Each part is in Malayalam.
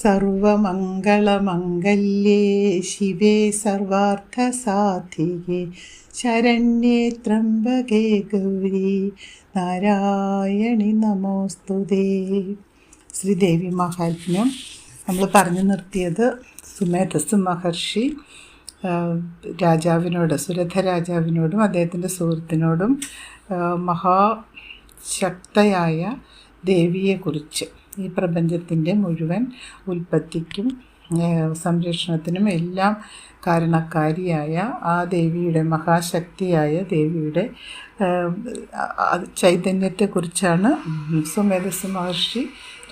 സർവമംഗളമംഗല്യേ ശിവേ സർവാർത്ഥസാധികേ ശരണ്യേ ത്രംബകേ ഗൗരി. നാരായണി നമോസ്തുതേ. ശ്രീദേവി മഹാത്മ്യം. നമ്മൾ പറഞ്ഞു നിർത്തിയത് സുമേധസ് മഹർഷി രാജാവിനോട് സുരഥ രാജാവിനോടും അദ്ദേഹത്തിന്റെ സുഹൃത്തിനോടും മഹാശക്തയായ ദേവിയെക്കുറിച്ച്. ഈ പ്രപഞ്ചത്തിന്റെ മുഴുവൻ ഉൽപ്പത്തിക്കും സംരക്ഷണത്തിനും എല്ലാം കാരണക്കാരിയായ ആ ദേവിയുടെ മഹാശക്തിയായ ദേവിയുടെ ചൈതന്യത്തെക്കുറിച്ചാണ് സുമേധസ് മഹർഷി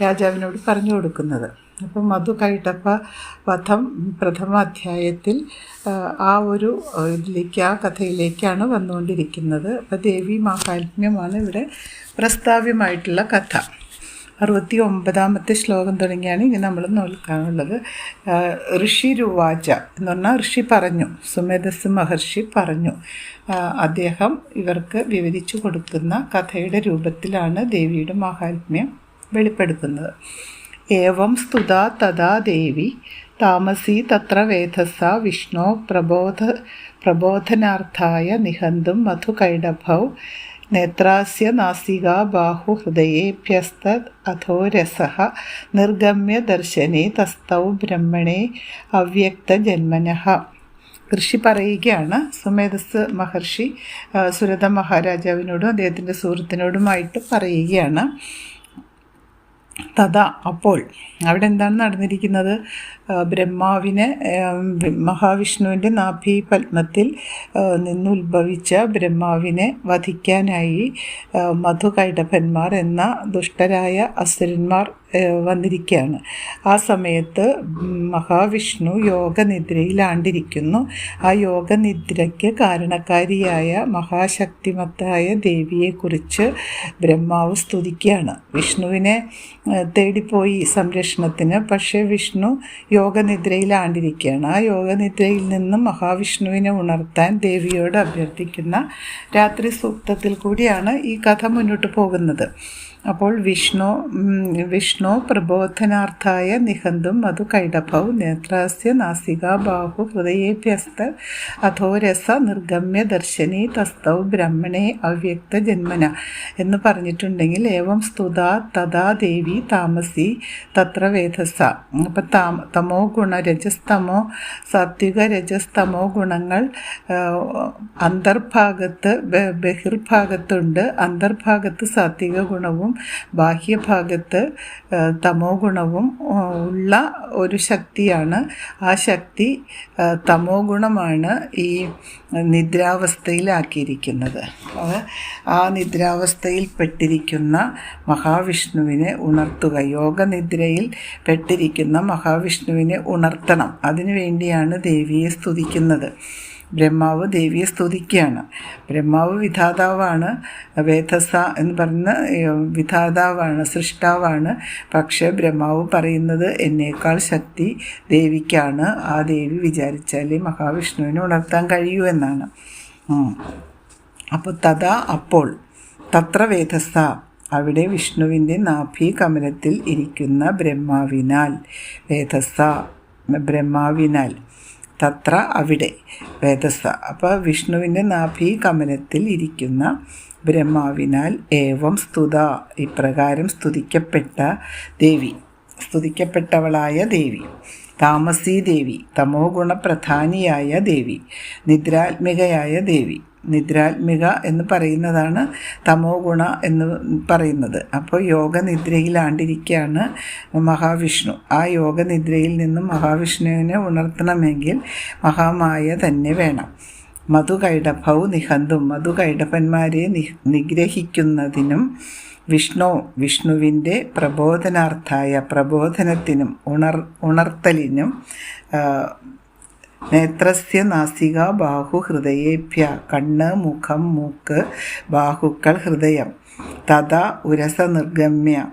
രാജാവിനോട് പറഞ്ഞു കൊടുക്കുന്നത്. അപ്പം മധു കൈട്ടപ്പ വധം പ്രഥമ അധ്യായത്തിൽ ആ, ഒരു ഇതിലേക്ക് ആ കഥയിലേക്കാണ് വന്നുകൊണ്ടിരിക്കുന്നത്. അപ്പം ദേവി മാഹാത്മ്യമാണ് ഇവിടെ പ്രസ്താവ്യമായിട്ടുള്ള കഥ. അറുപത്തി ഒമ്പതാമത്തെ ശ്ലോകം തുടങ്ങിയാണ് ഇനി നമ്മൾ നോക്കാനുള്ളത്. ഋഷി രുവാച എന്ന് പറഞ്ഞാൽ ഋഷി പറഞ്ഞു സുമേധസ് മഹർഷി പറഞ്ഞു. അദ്ദേഹം ഇവർക്ക് വിവരിച്ചു കൊടുക്കുന്ന കഥയുടെ രൂപത്തിലാണ് ദേവിയുടെ മഹാത്മ്യം വെളിപ്പെടുത്തുന്നത്. ഏവം സ്തുത തഥാ ദേവി താമസി തത്ര വേധസ വിഷ്ണു പ്രബോധ പ്രബോധനാർത്ഥായ നിഹന്തും മധുകൈഡഭൗ നേത്രാസ്യ നാസിക ബാഹു ഹൃദയേഭ്യസ്ത അധോ രസ നിർഗമ്യ ദർശനേ തസ്തൗ ബ്രഹ്മണേ അവ്യക്തജന്മനഃ കൃഷി പറയുകയാണ് സുമേധസ് മഹർഷി സുരത മഹാരാജാവിനോടും അദ്ദേഹത്തിന്റെ സുഹൃത്തിനോടുമായിട്ട് പറയുകയാണ്. തഥ അപ്പോൾ അവിടെ എന്താണ് നടന്നിരിക്കുന്നത്? ബ്രഹ്മാവിനെ മഹാവിഷ്ണുവിന്റെ നാഭി പത്മത്തിൽ ആ, നിന്നുത്ഭവിച്ച ബ്രഹ്മാവിനെ വധിക്കാനായി മധുകൈടഭന്മാർ എന്ന ദുഷ്ടരായ അസുരന്മാർ വന്നിരിക്കുകയാണ്. ആ സമയത്ത് മഹാവിഷ്ണു യോഗനിദ്രയിലാണ്ടിരിക്കുന്നു. ആ യോഗനിദ്രയ്ക്ക് കാരണക്കാരിയായ മഹാശക്തിമത്തായ ദേവിയെക്കുറിച്ച് ബ്രഹ്മാവ് സ്തുതിക്കുകയാണ്. വിഷ്ണുവിനെ തേടിപ്പോയി സംരക്ഷണത്തിന്. പക്ഷേ വിഷ്ണു യോഗനിദ്രയിലാണ്ടിരിക്കുകയാണ്. ആ യോഗനിദ്രയിൽ നിന്നും മഹാവിഷ്ണുവിനെ ഉണർത്താൻ ദേവിയോട് അഭ്യർത്ഥിക്കുന്ന രാത്രി സൂക്തത്തിൽ കൂടിയാണ് ഈ കഥ മുന്നോട്ട് പോകുന്നത്. അപ്പോൾ വിഷ്ണു വിഷ്ണു പ്രബോധനാർത്ഥായ നിഹന്തും മധു കൈഡഭൗ നേത്രാസ്യ നാസിക ബാഹു ഹൃദയേഭ്യസ്ത അധോരസ നിർഗമ്യ ദർശനി തസ്തൗ ബ്രഹ്മണേ അവ്യക്ത ജന്മന എന്ന് പറഞ്ഞിട്ടുണ്ടെങ്കിൽ ഏവം സ്തുത തഥാ ദേവി താമസി തത്ര വേധസ അപ്പം താമ തമോ ഗുണ രജസ്തമോ സാത്വിക രജസ്തമോ ഗുണങ്ങൾ അന്തർഭാഗത്ത് ബഹിർഭാഗത്തുണ്ട്. അന്തർഭാഗത്ത് സാത്വിക ഗുണവും ബാഹ്യഭാഗത്ത് തമോ ഗുണവും ഉള്ള ഒരു ശക്തിയാണ്. ആ ശക്തി തമോ ഗുണമാണ് ഈ നിദ്രാവസ്ഥയിലാക്കിയിരിക്കുന്നത്. ആ നിദ്രാവസ്ഥയിൽ പെട്ടിരിക്കുന്ന മഹാവിഷ്ണുവിനെ ഉണർത്തുക. യോഗനിദ്രയിൽ പെട്ടിരിക്കുന്ന മഹാവിഷ്ണുവിനെ ഉണർത്തണം. അതിനു വേണ്ടിയാണ് ദേവിയെ സ്തുതിക്കുന്നത്. ബ്രഹ്മാവ് ദേവിയെ സ്തുതിക്കുകയാണ്. ബ്രഹ്മാവ് വിധാതാവാണ് വേദസ എന്ന് പറയുന്ന വിധാതാവാണ് സൃഷ്ടാവാണ്. പക്ഷേ ബ്രഹ്മാവ് പറയുന്നത് എന്നേക്കാൾ ശക്തി ദേവിക്കാണ്. ആ ദേവി വിചാരിച്ചാൽ മഹാവിഷ്ണുവിനെ ഉണർത്താൻ കഴിയൂ എന്നാണ്. അപ്പോൾ തഥാ അപ്പോൾ തത്ര വേദസ അവിടെ വിഷ്ണുവിന്റെ നാഭി കമലത്തിൽ ഇരിക്കുന്ന ബ്രഹ്മാവിനാൽ വേദസ ബ്രഹ്മാവിനാൽ. തത്ര അവിടെ വേദസ അപ്പോൾ വിഷ്ണുവിന്റെ നാഭി കമലത്തിൽ ഇരിക്കുന്ന ബ്രഹ്മാവിനാൽ ഏവം സ്തുത ഇപ്രകാരം സ്തുതിക്കപ്പെട്ട ദേവി സ്തുതിക്കപ്പെട്ടവളായ ദേവി താമസീ ദേവി തമോ ഗുണപ്രധാനിയായ ദേവി നിദ്രാത്മികയായ ദേവി. നിദ്രാത്മിക എന്ന് പറയുന്നതാണ് തമോ ഗുണ എന്ന് പറയുന്നത്. അപ്പോൾ യോഗനിദ്രയിലാണ്ടിരിക്കുകയാണ് മഹാവിഷ്ണു. ആ യോഗനിദ്രയിൽ നിന്നും മഹാവിഷ്ണുവിനെ ഉണർത്തണമെങ്കിൽ മഹാമായ തന്നെ വേണം. മധുകൈടഭൗ നിഹന്തും. മധുകൈടഭന്മാരെ നി നിഗ്രഹിക്കുന്നതിനും വിഷ്ണു വിഷ്ണുവിന്റെ പ്രബോധനാർത്ഥായ പ്രബോധനത്തിനും ഉണർ ഉണർത്തലിനും നേത്രസ്യ നാസിക ബാഹു ഹൃദയേഭ്യ. കണ്ണ് മുഖം മൂക്ക് ബാഹുക്കൾ ഹൃദയം. തഥ ഉരസ നിർഗമ്യ.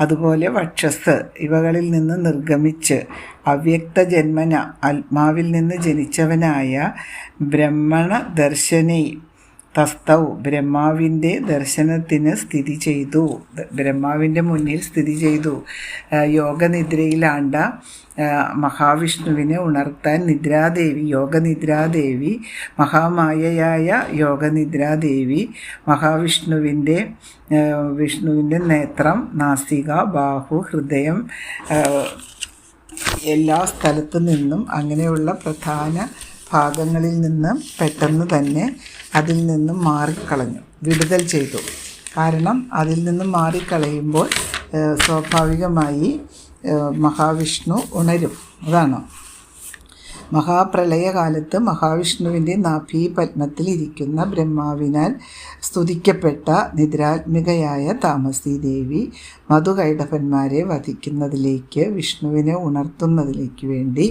അതുപോലെ വക്ഷസ്. ഇവകളിൽ നിന്ന് നിർഗമിച്ച് അവ്യക്ത ജന്മന. ആത്മാവിൽ നിന്ന് ജനിച്ചവനായ ബ്രഹ്മണ ദർശനൈ തസ്തൗ. ബ്രഹ്മാവിന്റെ ദർശനത്തിന് സ്ഥിതി ചെയ്തു. ബ്രഹ്മാവിന്റെ മുന്നിൽ സ്ഥിതി ചെയ്തു. യോഗനിദ്രയിലാണ്ട മഹാവിഷ്ണുവിനെ ഉണർത്താൻ നിദ്രാദേവി യോഗനിദ്രാദേവി മഹാമായയായ യോഗനിദ്രാദേവി മഹാവിഷ്ണുവിന്റെ വിഷ്ണുവിന്റെ നേത്രം നാസിക ബാഹു ഹൃദയം എല്ലാ സ്ഥലത്തു നിന്നും അങ്ങനെയുള്ള പ്രധാന ഭാഗങ്ങളിൽ നിന്ന് പെട്ടെന്ന് തന്നെ അതിൽ നിന്നും മാറിക്കളഞ്ഞു. വിടുതൽ ചെയ്തു. കാരണം അതിൽ നിന്നും മാറിക്കളയുമ്പോൾ സ്വാഭാവികമായി മഹാവിഷ്ണു ഉണരും. അതാണ്. മഹാപ്രളയകാലത്ത് മഹാവിഷ്ണുവിന്റെ നാഭീ പത്മത്തിൽ ഇരിക്കുന്ന ബ്രഹ്മാവിനാൽ സ്തുതിക്കപ്പെട്ട നിദ്രാത്മികയായ താമസി ദേവി മധുകൈടഭന്മാരെ വധിക്കുന്നതിലേക്ക് വിഷ്ണുവിനെ ഉണർത്തുന്നതിലേക്ക് വേണ്ടി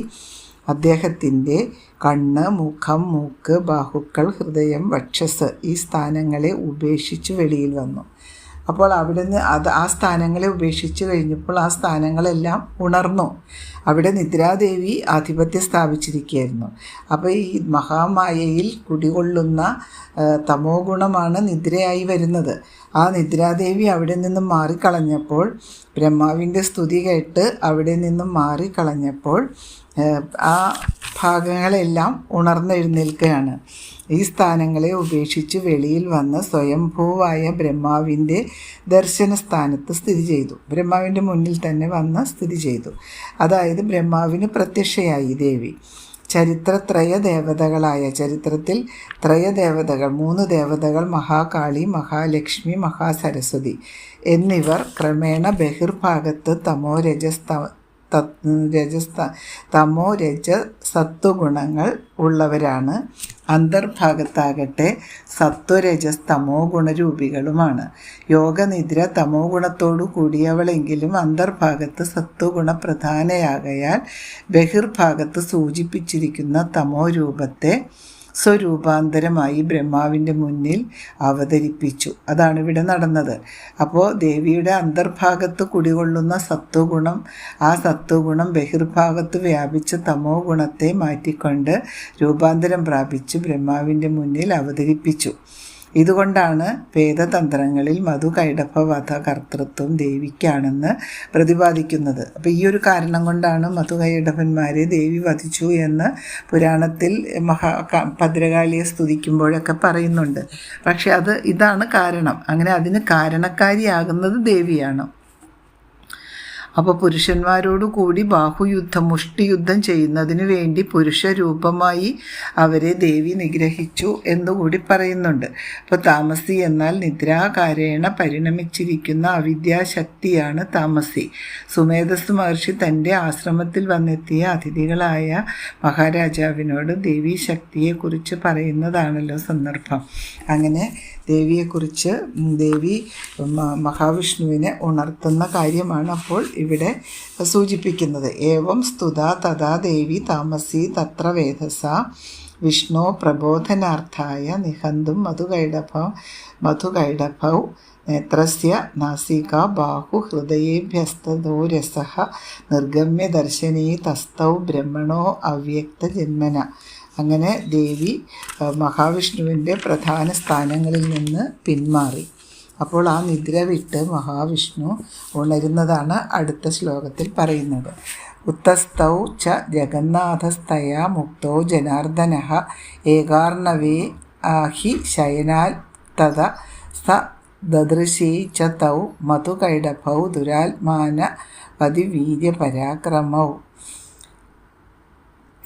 അദ്ദേഹത്തിന്റെ കണ്ണ് മുഖം മൂക്ക് ബാഹുക്കൾ ഹൃദയം വക്ഷസ് ഈ സ്ഥാനങ്ങളെ ഉപേക്ഷിച്ച് വെളിയിൽ വന്നു. അപ്പോൾ അവിടുന്ന് അത് ആ സ്ഥാനങ്ങളെ ഉപേക്ഷിച്ച് കഴിഞ്ഞപ്പോൾ ആ സ്ഥാനങ്ങളെല്ലാം ഉണർന്നു. അവിടെ നിദ്രാദേവി ആധിപത്യം സ്ഥാപിച്ചിരിക്കുകയായിരുന്നു. അപ്പോൾ ഈ മഹാമായയിൽ കുടികൊള്ളുന്ന തമോ ഗുണമാണ് നിദ്രയായി വരുന്നത്. ആ നിദ്രാദേവി അവിടെ നിന്നും മാറിക്കളഞ്ഞപ്പോൾ ബ്രഹ്മാവിന്റെ സ്തുതി കേട്ട് അവിടെ നിന്നും മാറിക്കളഞ്ഞപ്പോൾ ആ ഭാഗങ്ങളെല്ലാം ഉണർന്നെഴുന്നേൽക്കുകയാണ്. ഈ സ്ഥാനങ്ങളെ ഉപേക്ഷിച്ച് വെളിയിൽ വന്ന് സ്വയംഭൂവായ ബ്രഹ്മാവിന്റെ ദർശന സ്ഥാനത്ത് സ്ഥിതി ചെയ്തു. ബ്രഹ്മാവിന്റെ മുന്നിൽ തന്നെ വന്ന് സ്ഥിതി ചെയ്തു. അതായത് ബ്രഹ്മാവിന് പ്രത്യക്ഷയായി ദേവി. ചരിത്രത്രയ ദേവതകളായ ചരിത്രത്തിൽ ത്രയദേവതകൾ മൂന്ന് ദേവതകൾ മഹാകാളി മഹാലക്ഷ്മി മഹാസരസ്വതി എന്നിവർ ക്രമേണ ബഹിർഭാഗത്ത് തമോ രജസ്ത രജസ്ത തമോ രജ സത്വഗുണങ്ങൾ ഉള്ളവരാണ്. അന്തർഭാഗത്താകട്ടെ സത്വരജസ് തമോ ഗുണരൂപികളുമാണ്. യോഗനിദ്ര തമോ ഗുണത്തോടു കൂടിയവളെങ്കിലും അന്തർഭാഗത്ത് സത്വഗുണ പ്രധാനയാകയാൽ ബഹിർഭാഗത്ത് സൂചിപ്പിച്ചിരിക്കുന്ന തമോ രൂപത്തെ സ്വരൂപാന്തരമായി ബ്രഹ്മാവിന്റെ മുന്നിൽ അവതരിപ്പിച്ചു. അതാണ് ഇവിടെ നടന്നത്. അപ്പോൾ ദേവിയുടെ അന്തർഭാഗത്ത് കുടികൊള്ളുന്ന സത്വഗുണം ആ സത്വഗുണം ബഹിർഭാഗത്ത് വ്യാപിച്ച തമോ ഗുണത്തെ മാറ്റിക്കൊണ്ട് രൂപാന്തരം പ്രാപിച്ച് ബ്രഹ്മാവിന്റെ മുന്നിൽ അവതരിപ്പിച്ചു. ഇതുകൊണ്ടാണ് വേദതന്ത്രങ്ങളിൽ മധു കൈടപ്പവധ കർത്തൃത്വം ദേവിക്കാണെന്ന് പ്രതിപാദിക്കുന്നത്. അപ്പോൾ ഈ ഒരു കാരണം കൊണ്ടാണ് മധു കൈടപ്പന്മാരെ ദേവി വധിച്ചു എന്ന് പുരാണത്തിൽ മഹാ ഭദ്രകാളിയെ സ്തുതിക്കുമ്പോഴൊക്കെ പറയുന്നുണ്ട്. പക്ഷെ അത് ഇതാണ് കാരണം. അങ്ങനെ അതിന് കാരണക്കാരിയാകുന്നത് ദേവിയാണ്. അപ്പോൾ പുരുഷന്മാരോടു കൂടി ബാഹുയുദ്ധം മുഷ്ടിയുദ്ധം ചെയ്യുന്നതിന് വേണ്ടി പുരുഷ രൂപമായി അവരെ ദേവി നിഗ്രഹിച്ചു എന്നുകൂടി പറയുന്നുണ്ട്. അപ്പോൾ താമസി എന്നാൽ നിദ്രാകാരേണ പരിണമിച്ചിരിക്കുന്ന അവിദ്യാശക്തിയാണ് താമസി. സുമേധസ് മഹർഷി തന്റെ ആശ്രമത്തിൽ വന്നെത്തിയ അതിഥികളായ മഹാരാജാവിനോട് ദേവീശക്തിയെക്കുറിച്ച് ശക്തിയെക്കുറിച്ച് പറയുന്നതാണല്ലോ സന്ദർഭം. അങ്ങനെ ദേവിയെക്കുറിച്ച് ദേവി മഹാവിഷ്ണുവിനെ ഉണർത്തുന്ന കാര്യമാണ് അപ്പോൾ ഇവിടെ സൂചിപ്പിക്കുന്നത്. ഏവം സ്തുത തഥാ ദേവി താമസി തത്ര വേദസ വിഷ്ണു പ്രബോധനാർത്ഥായ നിഹന്തും മധുകൈഡഭ മധുകൈഡഭൗ നേത്രസ്യ നാസിക ബാഹു ഹൃദയേഭ്യസ്തോ രസ നിർഗമ്യ ദർശനീ തസ്തൗ ബ്രഹ്മണോ അവ്യക്ത ജന്മന അങ്ങനെ ദേവി മഹാവിഷ്ണുവിന്റെ പ്രധാന സ്ഥാനങ്ങളിൽ നിന്ന് പിന്മാറി. അപ്പോൾ ആ നിദ്ര വിട്ട് മഹാവിഷ്ണു ഉണരുന്നതാണ് അടുത്ത ശ്ലോകത്തിൽ പറയുന്നത്. ഉത്തസ്തൗ ച ജഗന്നാഥസ്തയാ മുക്തോ ജനാർദ്ദന ഏകാർണവേ ആഹി ശയനാൽ തത സ ദദൃശീ ച തൗ മധുകൈഡഭൗ ദുരാത്മാന പതിവീര്യപരാക്രമൗ.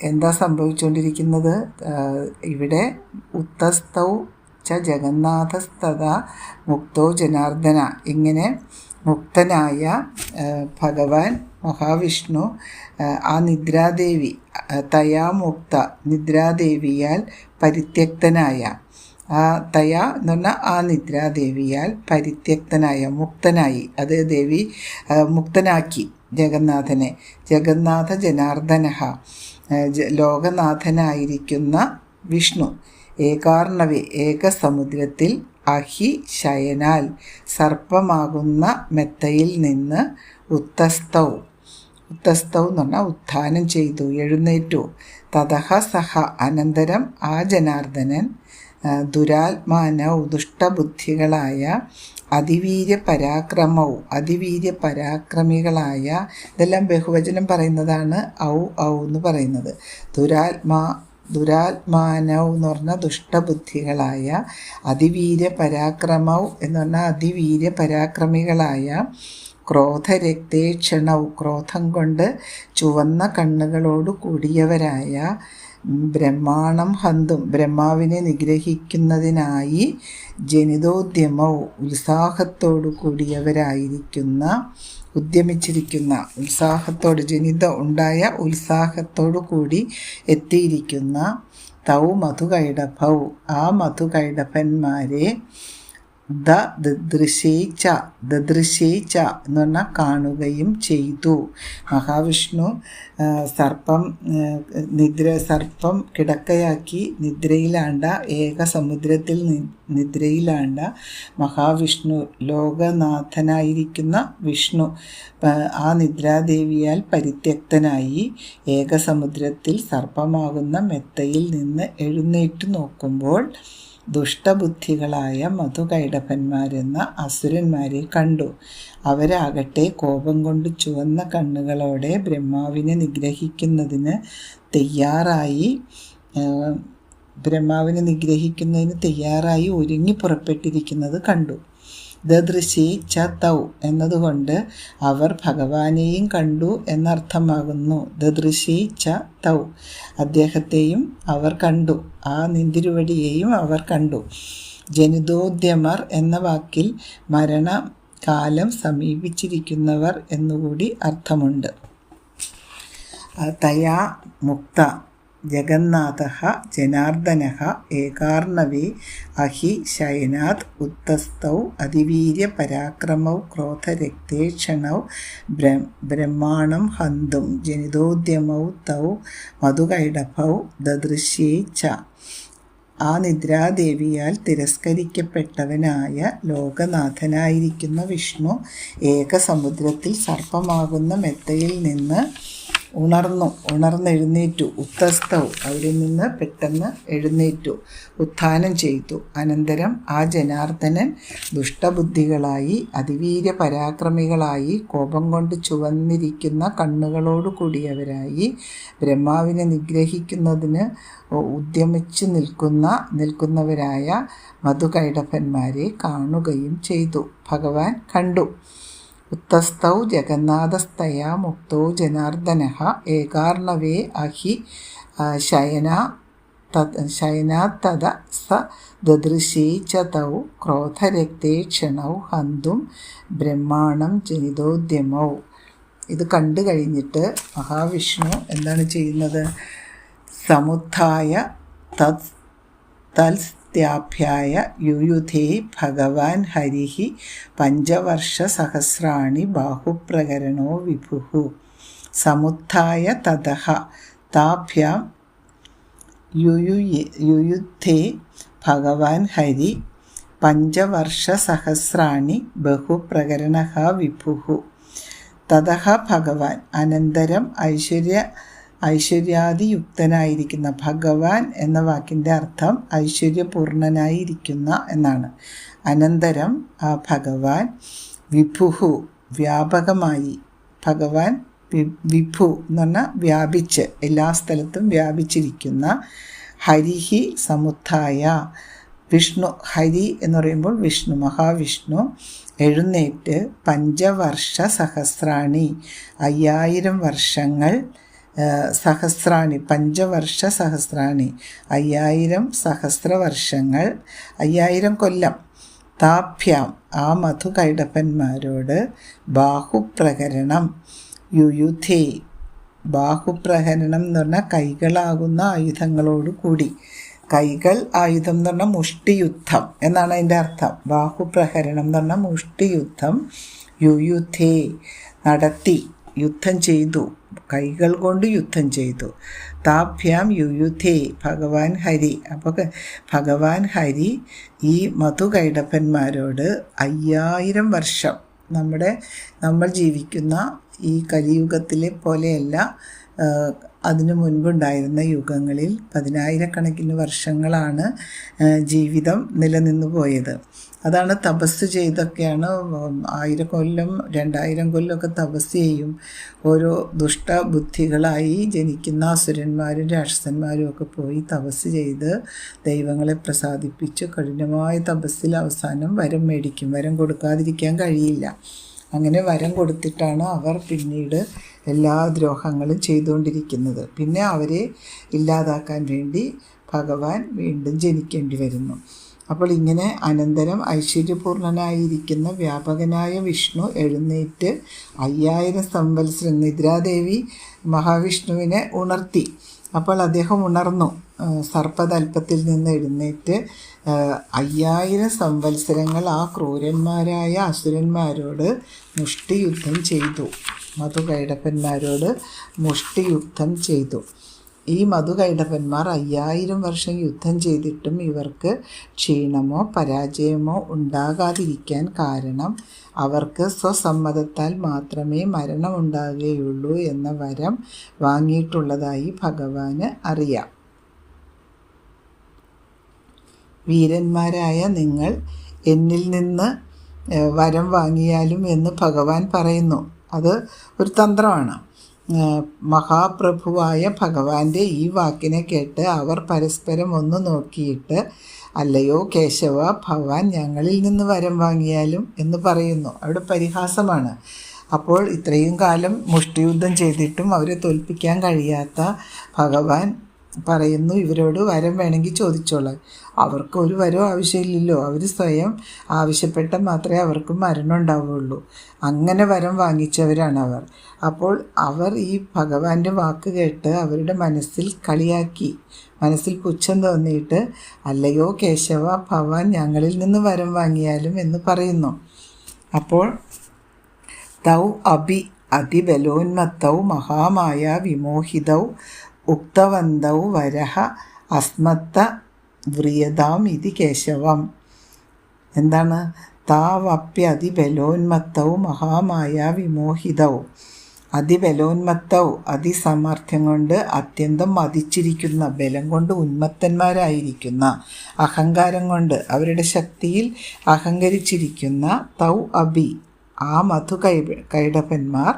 എന്താ സംഭവിച്ചുകൊണ്ടിരിക്കുന്നത് ഇവിടെ ഉത്തസ്തൗ ച ജഗന്നാഥസ്തത മുക്തോ ജനാർദ്ദന. ഇങ്ങനെ മുക്തനായ ഭഗവാൻ മഹാവിഷ്ണു ആ നിദ്രാദേവി തയാ മുക്ത നിദ്രാദേവിയാൽ പരിത്യക്തനായ ആ തയ എന്ന് പറഞ്ഞാൽ ആ നിദ്രാദേവിയാൽ പരിത്യക്തനായ മുക്തനായി അത് ദേവി മുക്തനാക്കി ജഗന്നാഥനെ. ജഗന്നാഥ ജനാർദ്ദനഹ. ലോകനാഥനായിരിക്കുന്ന വിഷ്ണു. ഏകാർണവി ഏകസമുദ്രത്തിൽ അഹി ശയനാൽ സർപ്പമാകുന്ന മെത്തയിൽ നിന്ന് ഉത്തസ്തൗ. ഉത്തസ്തൗ എന്ന് പറഞ്ഞാൽ ഉത്ഥാനം ചെയ്തു എഴുന്നേറ്റു. തതഹ സഹ അനന്തരം ആ ജനാർദ്ദനൻ ദുരാത്മാനൗ ദുഷ്ടബുദ്ധികളായ അതിവീര്യ പരാക്രമവും അതിവീര്യ പരാക്രമികളായ ഇതെല്ലാം ബഹുവചനം പറയുന്നതാണ് ഔ ഔ എന്ന് പറയുന്നത്. ദുരാത്മാ ദുരാത്മാനവ് എന്ന് പറഞ്ഞാൽ ദുഷ്ടബുദ്ധികളായ അതിവീര്യ പരാക്രമവ് എന്ന് പറഞ്ഞാൽ അതിവീര്യ പരാക്രമികളായ ക്രോധരക്തേക്ഷണവും ക്രോധം കൊണ്ട് ചുവന്ന കണ്ണുകളോട് കൂടിയവരായ ബ്രഹ്മാണം ഹന്തും ബ്രഹ്മാവിനെ നിഗ്രഹിക്കുന്നതിനായി ജനിതോദ്യമ ഉത്സാഹത്തോടു കൂടിയവരായിരിക്കുന്ന ഉദ്യമിച്ചിരിക്കുന്ന ഉത്സാഹത്തോട് ജനിത ഉണ്ടായ ഉത്സാഹത്തോടു കൂടി എത്തിയിരിക്കുന്ന തൗ മധുകൈടഭൗ ആ മധുകൈടഭന്മാരെ ദ ദൃശേച്ച ദൃശയിച്ച എന്ന് പറഞ്ഞാൽ കാണുകയും ചെയ്തു. മഹാവിഷ്ണു സർപ്പം നിദ്ര സർപ്പം കിടക്കയാക്കി നിദ്രയിലാണ്ട ഏക സമുദ്രത്തിൽ നിദ്രയിലാണ്ട മഹാവിഷ്ണു ലോകനാഥനായിരിക്കുന്ന വിഷ്ണു ആ നിദ്രാദേവിയാൽ പരിത്യക്തനായി ഏകസമുദ്രത്തിൽ സർപ്പമാകുന്ന മെത്തയിൽ നിന്ന് എഴുന്നേറ്റ് നോക്കുമ്പോൾ ദുഷ്ടബുദ്ധികളായ മധുകൈടഭന്മാരെന്ന അസുരന്മാരെ കണ്ടു. അവരാകട്ടെ കോപം കൊണ്ട് ചുവന്ന കണ്ണുകളോടെ ബ്രഹ്മാവിനെ നിഗ്രഹിക്കുന്നതിന് തയ്യാറായി ബ്രഹ്മാവിനെ നിഗ്രഹിക്കുന്നതിന് തയ്യാറായി ഒരുങ്ങി പുറപ്പെട്ടിരിക്കുന്നത് കണ്ടു. ദദൃശി ച തൗ എന്നതുകൊണ്ട് അവർ ഭഗവാനെയും കണ്ടു എന്നർത്ഥമാകുന്നു. ദദൃശി ച തൗ. അദ്ദേഹത്തെയും അവർ കണ്ടു. ആ നിന്തിരുവടിയെയും അവർ കണ്ടു. ജനിതോദ്യമർ എന്ന വാക്കിൽ മരണ കാലം സമീപിച്ചിരിക്കുന്നവർ എന്നുകൂടി അർത്ഥമുണ്ട്. തയാ മുക്ത. ജഗന്നാഥ ജനാർദ്ദന ഏകാർണവേ അഹി ശയനാത് ഉത്തസ്ഥൗ അതിവീര്യ പരാക്രമൗ ക്രോധരക്തേക്ഷണൗ ബ്രഹ്മാണം ഹന്തും ജനിതോദ്യമൗ തൗ മധുകൈടഭൗ ദദൃശ്യേ ച. ആ നിദ്രാദേവിയാൽ തിരസ്കരിക്കപ്പെട്ടവനായ ലോകനാഥനായിരിക്കുന്ന വിഷ്ണു ഏകസമുദ്രത്തിൽ സർപ്പമാകുന്ന മെത്തയിൽ നിന്ന് ഉണർന്നു ഉണർന്നെഴുന്നേറ്റു. ഉത്തസ്ഥവും അവരിൽ നിന്ന് പെട്ടെന്ന് എഴുന്നേറ്റു. ഉത്ഥാനം ചെയ്തു. അനന്തരം ആ ജനാർദ്ദനൻ ദുഷ്ടബുദ്ധികളായി അതിവീര്യ പരാക്രമികളായി കോപം കൊണ്ട് ചുവന്നിരിക്കുന്ന കണ്ണുകളോട് കൂടിയവരായി ബ്രഹ്മാവിനെ നിഗ്രഹിക്കുന്നതിന് ഉദ്യമിച്ചു നിൽക്കുന്ന നിൽക്കുന്നവരായ മധുകൈടഭന്മാരെ കാണുകയും ചെയ്തു. ഭഗവാൻ കണ്ടു. ഉത്തസ്ഥൗ ജഗന്നാഥസ്തയാ മുക്തോ ജനാർദ്ദന ഏകാർണവേ അഹി ശയന ശയനാത്തത സ ദദൃശീ ച തൗ ക്രോധരക്തേ ക്ഷണൗ ഹന്തും ബ്രഹ്മാണം ജനിതോദ്യമൗ. ഇത് കണ്ടു കഴിഞ്ഞിട്ട് മഹാവിഷ്ണു എന്താണ് ചെയ്യുന്നത്? സമുദ്ധായ തത് തൽസ് ത്യാഭ്യായ യുയുധേ ഭഗവാൻ ഹരിः പഞ്ചവർഷസഹസ്രാണി ബാഹുപ്രകരണോ വിഭുഹു. സമുത്ഥായ തതः. താഭ്യാം യുയുദ്ധേ ഭഗവാൻ ഹരി പഞ്ചവർഷസഹസ്രാണി ബഹുപ്രകരണ വിഭുഹു. തതः ഭഗവാൻ അനന്തരം ഐശ്വര്യ ഐശ്വര്യാദിയുക്തനായിരിക്കുന്ന ഭഗവാൻ എന്ന വാക്കിന്റെ അർത്ഥം ഐശ്വര്യപൂർണനായിരിക്കുന്ന എന്നാണ്. അനന്തരം ആ ഭഗവാൻ വിഭുഹു വ്യാപകമായി ഭഗവാൻ വിഭു എന്ന് പറഞ്ഞാൽ വ്യാപിച്ച് എല്ലാ സ്ഥലത്തും വ്യാപിച്ചിരിക്കുന്ന ഹരിഹി സമുദായ വിഷ്ണു ഹരി എന്ന് പറയുമ്പോൾ വിഷ്ണു മഹാവിഷ്ണു എഴുന്നേറ്റ് പഞ്ചവർഷ സഹസ്രാണി അയ്യായിരം വർഷങ്ങൾ സഹസ്രാണി പഞ്ചവർഷ സഹസ്രാണി അയ്യായിരം സഹസ്രവർഷങ്ങൾ അയ്യായിരം കൊല്ലം. താഭ്യാം ആ മധു കൈടപ്പന്മാരോട് ബാഹുപ്രകരണം യുയുധേ ബാഹുപ്രഹരണം എന്ന് പറഞ്ഞാൽ കൈകളാകുന്ന ആയുധങ്ങളോട് കൂടി. കൈകൾ ആയുധം എന്ന് പറഞ്ഞാൽ മുഷ്ടിയുദ്ധം എന്നാണ് അതിന്റെ അർത്ഥം. ബാഹുപ്രഹരണം എന്ന് പറഞ്ഞാൽ മുഷ്ടിയുദ്ധം യുയുധേ നടത്തി. യുദ്ധം ചെയ്തു. കൈകൾ കൊണ്ട് യുദ്ധം ചെയ്തു. താഭ്യാം യുയുധേ ഭഗവാൻ ഹരി. അപ്പോൾ ഭഗവാൻ ഹരി ഈ മധുകൈടപ്പന്മാരോട് അയ്യായിരം വർഷം നമ്മുടെ നമ്മൾ ജീവിക്കുന്ന ഈ കലിയുഗത്തിലെ പോലെയല്ല അതിനു മുൻപുണ്ടായിരുന്ന യുഗങ്ങളിൽ പതിനായിരക്കണക്കിന് വർഷങ്ങളാണ് ജീവിതം നിലനിന്നു പോയത് അതാണ് തപസ് ചെയ്തൊക്കെയാണ് ആയിരം കൊല്ലം രണ്ടായിരം കൊല്ലമൊക്കെ തപസ് ചെയ്യും. ഓരോ ദുഷ്ടബുദ്ധികളായി ജനിക്കുന്ന അസുരന്മാരും രാക്ഷസന്മാരും ഒക്കെ പോയി തപസ് ചെയ്ത് ദൈവങ്ങളെ പ്രസാദിപ്പിച്ച് കഠിനമായ തപസ്സിൽ അവസാനം വരം മേടിക്കും. വരം കൊടുക്കാതിരിക്കാൻ കഴിയില്ല. അങ്ങനെ വരം കൊടുത്തിട്ടാണ് അവർ പിന്നീട് എല്ലാ ദ്രോഹങ്ങളും ചെയ്തുകൊണ്ടിരിക്കുന്നത്. പിന്നെ അവരെ ഇല്ലാതാക്കാൻ വേണ്ടി ഭഗവാൻ വീണ്ടും ജനിക്കേണ്ടി വരുന്നു. അപ്പോൾ ഇങ്ങനെ അനന്തരം ഐശ്വര്യപൂർണനായിരിക്കുന്ന വ്യാപകനായ വിഷ്ണു എഴുന്നേറ്റ് അയ്യായിരം സംവത്സരം നിദ്രാദേവി മഹാവിഷ്ണുവിനെ ഉണർത്തി. അപ്പോൾ അദ്ദേഹം ഉണർന്നു. സർപ്പതൽപ്പത്തിൽ നിന്ന് എഴുന്നേറ്റ് അയ്യായിരം സംവത്സരങ്ങൾ ആ ക്രൂരന്മാരായ അസുരന്മാരോട് മുഷ്ടിയുദ്ധം ചെയ്തു. മധുകൈടപ്പന്മാരോട് മുഷ്ടിയുദ്ധം ചെയ്തു. ഈ മധുകൈടവന്മാർ അയ്യായിരം വർഷം യുദ്ധം ചെയ്തിട്ടും ഇവർക്ക് ക്ഷീണമോ പരാജയമോ ഉണ്ടാകാതിരിക്കാൻ കാരണം അവർക്ക് സ്വസമ്മതത്താൽ മാത്രമേ മരണമുണ്ടാകുകയുള്ളൂ എന്ന വരം വാങ്ങിയിട്ടുള്ളതായി ഭഗവാന് അറിയാം. വീരന്മാരായ നിങ്ങൾ എന്നിൽ നിന്ന് വരം വാങ്ങിയാലും എന്ന് ഭഗവാൻ പറയുന്നു. അത് ഒരു തന്ത്രമാണ്. മഹാപ്രഭുവായ ഭഗവാന്റെ ഈ വാക്കിനെ കേട്ട് അവർ പരസ്പരം ഒന്ന് നോക്കിയിട്ട് അല്ലയോ കേശവ ഭഗവാൻ ഞങ്ങളിൽ നിന്ന് വരം വാങ്ങിയാലും എന്ന് പറയുന്നു. അവിടെ പരിഹാസമാണ്. അപ്പോൾ ഇത്രയും കാലം മുഷ്ടിയുദ്ധം ചെയ്തിട്ടും അവരെ തോൽപ്പിക്കാൻ കഴിയാത്ത ഭഗവാൻ പറയുന്നു ഇവരോട് വരം വേണമെങ്കിൽ ചോദിച്ചോളാം അവർക്ക് ഒരു വരവും ആവശ്യമില്ലല്ലോ. അവർ സ്വയം ആവശ്യപ്പെട്ട മാത്രമേ അവർക്ക് മരണം ഉണ്ടാവുകയുള്ളൂ. അങ്ങനെ വരം വാങ്ങിച്ചവരാണ് അവർ. അപ്പോൾ അവർ ഈ ഭഗവാന്റെ വാക്ക് കേട്ട് അവരുടെ മനസ്സിൽ കളിയാക്കി. മനസ്സിൽ പുച്ഛം തോന്നിയിട്ട് അല്ലയോ കേശവ ഭവാൻ ഞങ്ങളിൽ നിന്ന് വരം വാങ്ങിയാലും എന്ന് പറയുന്നു. അപ്പോൾ തൗ അഭി അതിബലോന്മത്തൗ മഹാമായ വിമോഹിതൗ ഉക്തവന്തൗ വരഹ അസ്മത്ത വ്രിയതാം ഇതി കേശവം. എന്താണ്? താവപ്യ അതിബലോന്മത്തൗ മഹാമായ വിമോഹിതൗ. അതിബലോന്മത്തൗ അതിസമർത്ഥ്യം കൊണ്ട് അത്യന്തം മതിച്ചിരിക്കുന്ന ബലം കൊണ്ട് ഉന്മത്തന്മാരായിരിക്കുന്ന അഹങ്കാരം കൊണ്ട് അവരുടെ ശക്തിയിൽ അഹങ്കരിച്ചിരിക്കുന്ന തൗ അബി ആ മധു കൈ കൈടപ്പന്മാർ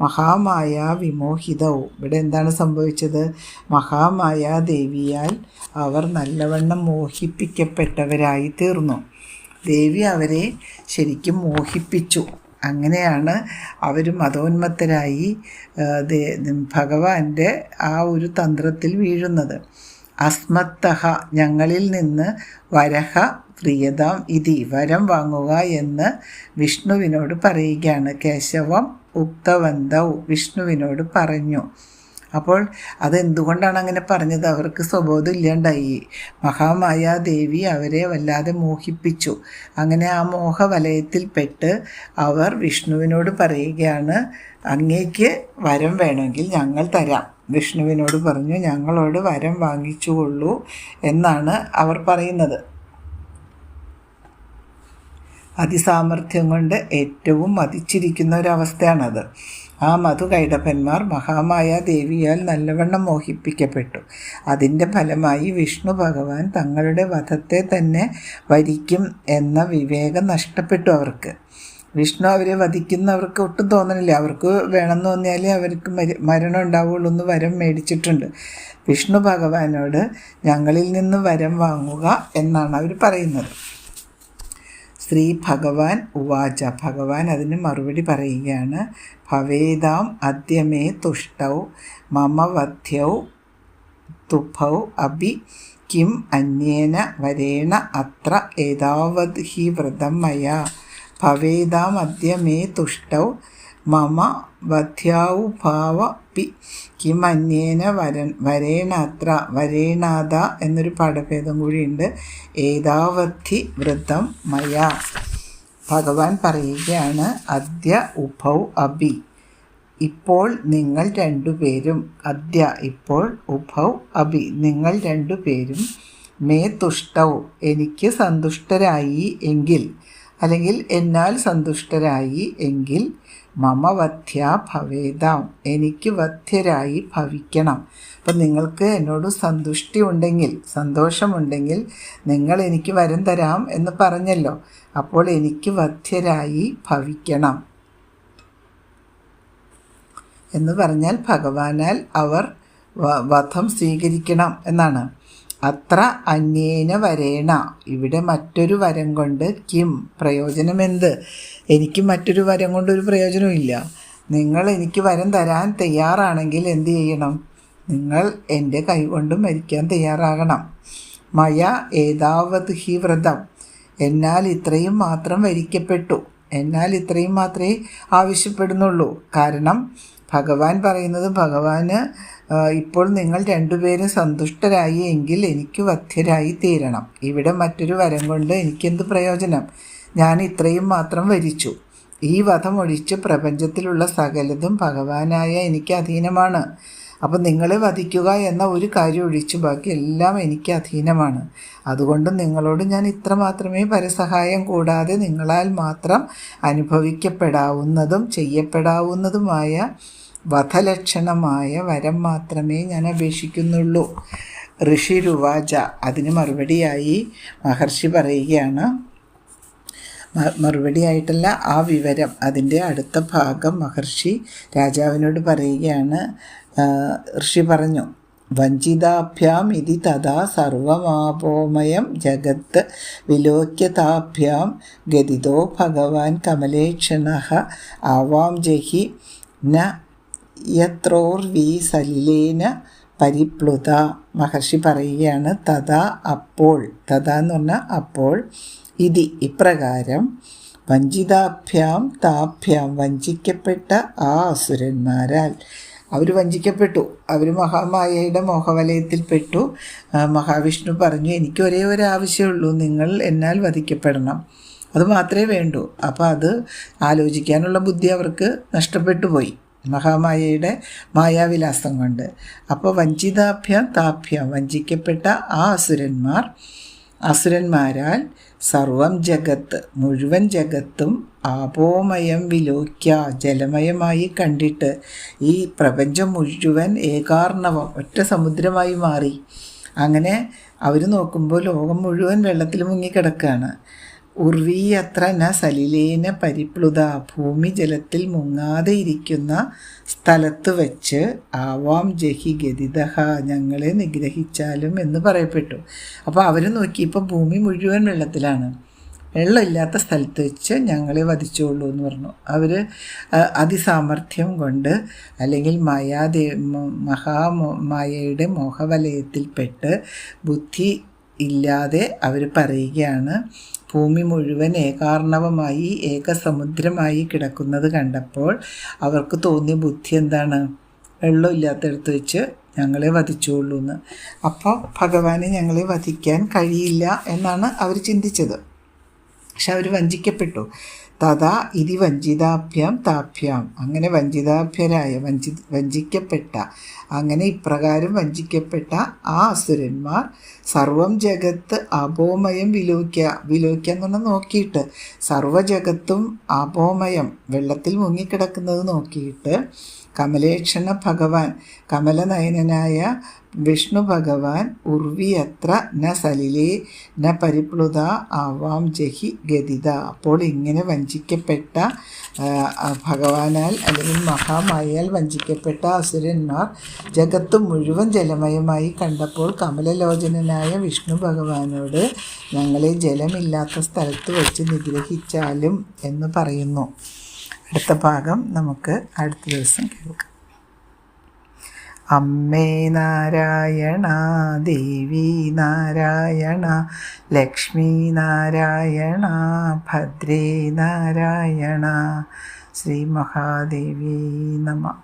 മഹാമായ വിമോഹിതവും. ഇവിടെ എന്താണ് സംഭവിച്ചത്? മഹാമായ ദേവിയാൽ അവർ നല്ലവണ്ണം മോഹിപ്പിക്കപ്പെട്ടവരായി തീർന്നു ദേവി അവരെ ശരിക്കും മോഹിപ്പിച്ചു. അങ്ങനെയാണ് അവർ മതോന്മത്തരായി ഭഗവാന്റെ ആ ഒരു തന്ത്രത്തിൽ വീഴുന്നത്. അസ്മത്തഹ ഞങ്ങളിൽ നിന്ന് വരഹ പ്രിയതാം ഇതി വരം വാങ്ങുക എന്ന് വിഷ്ണുവിനോട് പറയുകയാണ്. കേശവം ഉക്തവന്തൗ വിഷ്ണുവിനോട് പറഞ്ഞു. അപ്പോൾ അതെന്തുകൊണ്ടാണ് അങ്ങനെ പറഞ്ഞത്? അവർക്ക് സ്വബോധം ഇല്ലാണ്ടായി. മഹാമായ ദേവി അവരെ വല്ലാതെ മോഹിപ്പിച്ചു. അങ്ങനെ ആ മോഹവലയത്തിൽപ്പെട്ട് അവർ വിഷ്ണുവിനോട് പറയുകയാണ് അങ്ങേക്ക് വരം വേണമെങ്കിൽ ഞങ്ങൾ തരാം. വിഷ്ണുവിനോട് പറഞ്ഞു ഞങ്ങളോട് വരം വാങ്ങിച്ചുകൊള്ളൂ എന്നാണ് അവർ പറയുന്നത്. അതിസാമർഥ്യം കൊണ്ട് ഏറ്റവും മതിച്ചിരിക്കുന്ന ഒരവസ്ഥയാണത് ആ മധുകൈടപ്പന്മാർ മഹാമായ ദേവിയാൽ നല്ലവണ്ണം മോഹിപ്പിക്കപ്പെട്ടു. അതിന്റെ ഫലമായി വിഷ്ണു ഭഗവാൻ തങ്ങളുടെ വധത്തെ തന്നെ വരിക്കും എന്ന വിവേകം നഷ്ടപ്പെട്ടു അവർക്ക്. വിഷ്ണു അവരെ വധിക്കുന്നവർക്ക് ഒട്ടും തോന്നണില്ല. അവർക്ക് വേണമെന്ന് തോന്നിയാലേ അവർക്ക് മരണം ഉണ്ടാവുള്ളൂ എന്ന് വരം മേടിച്ചിട്ടുണ്ട്. വിഷ്ണു ഭഗവാനോട് ഞങ്ങളിൽ നിന്ന് വരം വാങ്ങുക എന്നാണ് അവർ പറയുന്നത്. ശ്രീ ഭഗവാൻ ഉവാച. ഭഗവാൻ അതിന് മറുപടി പറയുകയാണ് ഭവേദാം അദ്യമേ തുഷ്ടൗ മമവധ്യൗ തുഭൗ അഭി കിം അന്യേന വരേണ അത്ര ഏതാവത് ഹി വ്രതം മയാ. ഭവേദാം അദ്യമേ തുഷ്ടൗ മമ വധ്യാവുഭാവ പി. കിം അന്യേന വരൻ വരേണ അത്ര വരേണാത എന്നൊരു പാഠഭേദം കൂടിയുണ്ട്. ഏതാവധി വ്രതം മയ. ഭഗവാൻ പറയുകയാണ് അദ്യ ഉഭൗ അഭി. ഇപ്പോൾ നിങ്ങൾ രണ്ടുപേരും അദ്യ ഇപ്പോൾ ഉഭൗ അഭി. നിങ്ങൾ രണ്ടുപേരും മേ തുഷ്ടൗ എനിക്ക് സന്തുഷ്ടരായി എങ്കിൽ അല്ലെങ്കിൽ എന്നാൽ സന്തുഷ്ടരായി എങ്കിൽ മമ വധ്യ ഭവേദാം. എനിക്ക് വധ്യരായി ഭവിക്കണം. അപ്പം നിങ്ങൾക്ക് എന്നോട് സന്തുഷ്ടി ഉണ്ടെങ്കിൽ സന്തോഷമുണ്ടെങ്കിൽ നിങ്ങൾ എനിക്ക് വരം തരാം എന്ന് പറഞ്ഞല്ലോ. അപ്പോൾ എനിക്ക് വധ്യരായി ഭവിക്കണം. എന്ന് പറഞ്ഞാൽ ഭഗവാനാൽ അവർ വധം സ്വീകരിക്കണം എന്നാണ്. അത്ര അന്യേന വരേണ. ഇവിടെ മറ്റൊരു വരം കൊണ്ട് കിം. പ്രയോജനം എന്ത് എനിക്ക് മറ്റൊരു വരം കൊണ്ട് കൊണ്ടൊരു പ്രയോജനമില്ല നിങ്ങൾ എനിക്ക് വരം തരാൻ തയ്യാറാണെങ്കിൽ എന്ത് ചെയ്യണം? നിങ്ങൾ എന്റെ കൈകൊണ്ട് മരിക്കാൻ തയ്യാറാകണം. മയ ഏതാവത് ഹി വ്രതം? എന്നാൽ ഇത്രയും മാത്രം വരിക്കപ്പെട്ടു. എന്നാൽ ഇത്രയും മാത്രമേ ആവശ്യപ്പെടുന്നുള്ളൂ. കാരണം ഭഗവാൻ പറയുന്നത് ഭഗവാന് ഇപ്പോൾ നിങ്ങൾ രണ്ടുപേരും സന്തുഷ്ടരായി എങ്കിൽ എനിക്ക് വധ്യരായി തീരണം. ഇവിടെ മറ്റൊരു വരം കൊണ്ട് എനിക്കെന്ത് പ്രയോജനം? ഞാൻ ഇത്രയും മാത്രം വരിച്ചു. ഈ വധമൊഴിച്ച് പ്രപഞ്ചത്തിലുള്ള സകലതും ഭഗവാനായ എനിക്ക് അധീനമാണ്. അപ്പം നിങ്ങളെ വധിക്കുക എന്ന ഒരു കാര്യം ഒഴിച്ചു ബാക്കി എല്ലാം എനിക്ക് അധീനമാണ്. അതുകൊണ്ട് നിങ്ങളോട് ഞാൻ ഇത്ര മാത്രമേ പരസഹായം കൂടാതെ നിങ്ങളാൽ മാത്രം അനുഭവിക്കപ്പെടാവുന്നതും ചെയ്യപ്പെടാവുന്നതുമായ വധലക്ഷണമായ വരം മാത്രമേ ഞാൻ അപേക്ഷിക്കുന്നുള്ളൂ. ഋഷിരുവാച അതിന് മറുപടിയായി മഹർഷി പറയുകയാണ് മറുപടിയായിട്ടല്ല ആ വിവരം. അതിന്റെ അടുത്ത ഭാഗം മഹർഷി രാജാവിനോട് പറയുകയാണ്. ഋഷി പറഞ്ഞു വഞ്ചിതാഭ്യാം ഇതി തഥാ സർവമാപോമയം ജഗത്ത് വിലോക്യതാഭ്യാം ഗതിതോ ഭഗവാൻ കമലേക്ഷണ ആവാം ജഹി ന യത്രോർവി സലിലേന പരിപ്ലുത. മഹർഷി പറയുകയാണ് തഥാ അപ്പോൾ. തഥാ എന്ന് പറഞ്ഞാൽ അപ്പോൾ. ഇതി ഇപ്രകാരം വഞ്ചിതാഭ്യാം താഭ്യാം വഞ്ചിക്കപ്പെട്ട ആ അസുരന്മാരാൽ. അവർ വഞ്ചിക്കപ്പെട്ടു. അവർ മഹാമായയുടെ മോഹവലയത്തിൽപ്പെട്ടു മഹാവിഷ്ണു പറഞ്ഞു എനിക്ക് ഒരേ ഒരു ആവശ്യമുള്ളൂ. നിങ്ങൾ എന്നാൽ വധിക്കപ്പെടണം. അത് മാത്രമേ വേണ്ടൂ. അപ്പോൾ അത് ആലോചിക്കാനുള്ള ബുദ്ധി അവർക്ക് നഷ്ടപ്പെട്ടു പോയി. മഹാമായയുടെ മായാവിലാസം കൊണ്ട്. അപ്പോൾ വഞ്ചിതാഭ്യം താഭ്യം വഞ്ചിക്കപ്പെട്ട ആ അസുരന്മാർ അസുരന്മാരാൽ സർവം ജഗത്ത് മുഴുവൻ ജഗത്തും ആപോമയം വിലോക്യ ജലമയമായി കണ്ടിട്ട് ഈ പ്രപഞ്ചം മുഴുവൻ ഏകാർണവം ഒറ്റ സമുദ്രമായി മാറി. അങ്ങനെ അവർ നോക്കുമ്പോൾ ലോകം മുഴുവൻ വെള്ളത്തിൽ മുങ്ങിക്കിടക്കുകയാണ് ഉർവീയത്ര ന സലിലേന പരിപ്ലുത. ഭൂമി ജലത്തിൽ മുങ്ങാതെ ഇരിക്കുന്ന സ്ഥലത്ത് വെച്ച് ആവാം ജഹി ഗതിദഹ ഞങ്ങളെ നിഗ്രഹിച്ചാലും എന്ന് പറയപ്പെട്ടു. അപ്പോൾ അവർ നോക്കി ഇപ്പോൾ ഭൂമി മുഴുവൻ വെള്ളത്തിലാണ്. വെള്ളമില്ലാത്ത സ്ഥലത്ത് വെച്ച് ഞങ്ങളെ വധിച്ചോളൂ എന്ന് പറഞ്ഞു. അവർ അതിസാമർഥ്യം കൊണ്ട് അല്ലെങ്കിൽ മായാദേ മഹാമായയുടെ മോഹവലയത്തിൽപ്പെട്ട് ബുദ്ധി ഇല്ലാതെ അവർ പറയുകയാണ് ഭൂമി മുഴുവൻ ഏകാർണവമായി ഏകസമുദ്രമായി കിടക്കുന്നത് കണ്ടപ്പോൾ അവർക്ക് തോന്നിയ ബുദ്ധി എന്താണ്? വെള്ളമില്ലാത്തടത്ത് വെച്ച് ഞങ്ങളെ വധിച്ചോളൂ എന്ന് അപ്പോൾ ഭഗവാനെ ഞങ്ങളെ വധിക്കാൻ കഴിയില്ല എന്നാണ് അവർ ചിന്തിച്ചത്. പക്ഷെ അവർ വഞ്ചിക്കപ്പെട്ടു. തഥാ ഇതി വഞ്ചിതാഭ്യം താഭ്യം. അങ്ങനെ വഞ്ചിതാഭ്യരായ വഞ്ചി വഞ്ചിക്കപ്പെട്ട അങ്ങനെ ഇപ്രകാരം വഞ്ചിക്കപ്പെട്ട ആ അസുരന്മാർ സർവം ജഗത്ത് അപോമയം വിലോക്യ വിലോക്യ എന്ന് പറഞ്ഞാൽ നോക്കിയിട്ട് സർവജഗത്തും അപോമയം വെള്ളത്തിൽ മുങ്ങിക്കിടക്കുന്നത് നോക്കിയിട്ട് കമലേക്ഷണ ഭഗവാൻ കമലനയനായ വിഷ്ണു ഭഗവാൻ ഉർവിയത്ര ന സലിലേ ന പരിപ്ലുത ആവാം ജഹി ഗതിത. അപ്പോൾ ഇങ്ങനെ വഞ്ചിക്കപ്പെട്ട ഭഗവാനാൽ അല്ലെങ്കിൽ മഹാമായാൽ വഞ്ചിക്കപ്പെട്ട അസുരന്മാർ ജഗത്ത് മുഴുവൻ ജലമയമായി കണ്ടപ്പോൾ കമലലോചനനായ വിഷ്ണു ഭഗവാനോട് ഞങ്ങളെ ജലമില്ലാത്ത സ്ഥലത്ത് വെച്ച് നിഗ്രഹിച്ചാലും എന്ന് പറയുന്നു. അടുത്ത ഭാഗം നമുക്ക് അടുത്ത ദിവസം കേൾക്കാം. അമ്മേ നാരായണ ദേവി നാരായണ ലക്ഷ്മി നാരായണ ഭദ്രേ നാരായണ ശ്രീ മഹാദേവി നമ